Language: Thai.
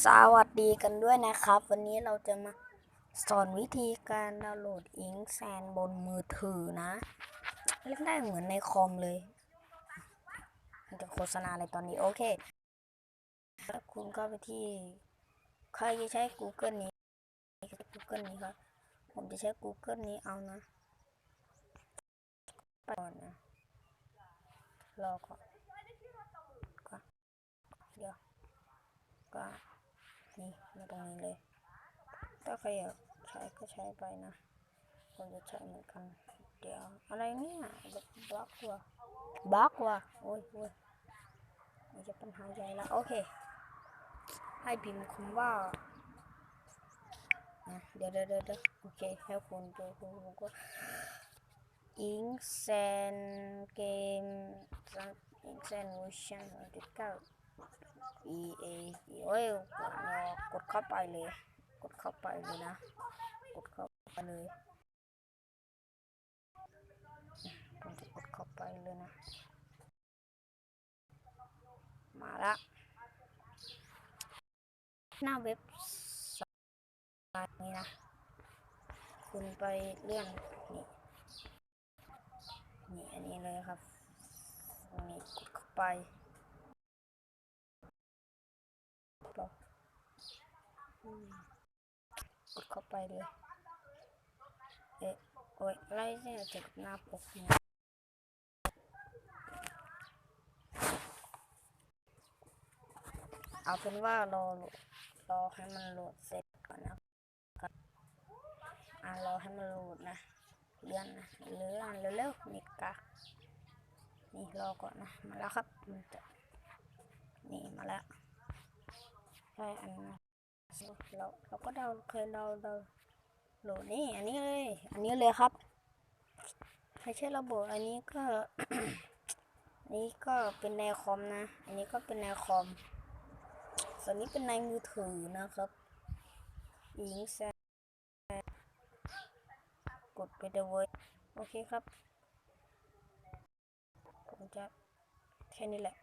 สวัสดีกันด้วยนะครับ วันนี้เราจะมาสอนวิธีการดาวน์โหลดอิงแซนบนมือถือนะ เล่นได้เหมือนในคอมเลยมันจะโฆษณาอะไรตอนนี้ โอเค แล้วคุณก็ไปที่ ใครจะใช้ Google นี้ Google นี้ครับ ผมจะใช้ Google นี้เอานะไปก่อนนะรอก่อนก็เดี๋ยว ก็ นี่มาตรงนี้เลย ถ้าใครอยากใช้ก็ใช้ไปนะผมจะใช้เหมือนกัน เดี๋ยวอะไรเนี่ยบล็อกว่ะบล็อกว่ะโอ้ยโอ้ยมันจะปัญหาใหญ่ละโอเค ให้พิมพ์คำว่าอะเดี๋ยวเดี๋ยวเดี๋ยวเดี๋ยวโอเคให้คุณดูคุณผมก็อิงเซนเกมอิงเซนเวอร์ชันที่เก้า E A E โอ้ยกดรอกดเข้าไปเลย กดเข้าไปเลยนะ กดเข้าไปเลยผมจะกดเข้าไปเลยนะ มาละหน้าเว็บไซต์นี้นะ คุณไปเลื่อนนี่นี่อันนี้เลยครับนี่กดเข้าไป อืม กดเข้าไปเลย เอ๊ะโอ้ยไล่เนี่ยจากหน้าปกเนี่ยเอาเป็นว่ารอรอให้มันโหลดเสร็จก่อนนะเอ่ารอให้มันโหลดนะเลื่อนนะเลื่อนเร็วๆนี่กะนี่รอก่อนนะมาแล้วครับมันจะนี่มาแล้วใช่อันนั้น เราเราก็เดาเคยเราเราโหลดนี่อันนี้เลยอันนี้เลยครับไม่ใช่ระบบอันนี้ก็อันนี้ก็เป็นในคอมนะ อันนี้ก็เป็นในคอม ส่วนนี้เป็นในมือถือนะครับอิงแซกดไปเดเว้ยโอเคครับผมจะแค่นี้แหละ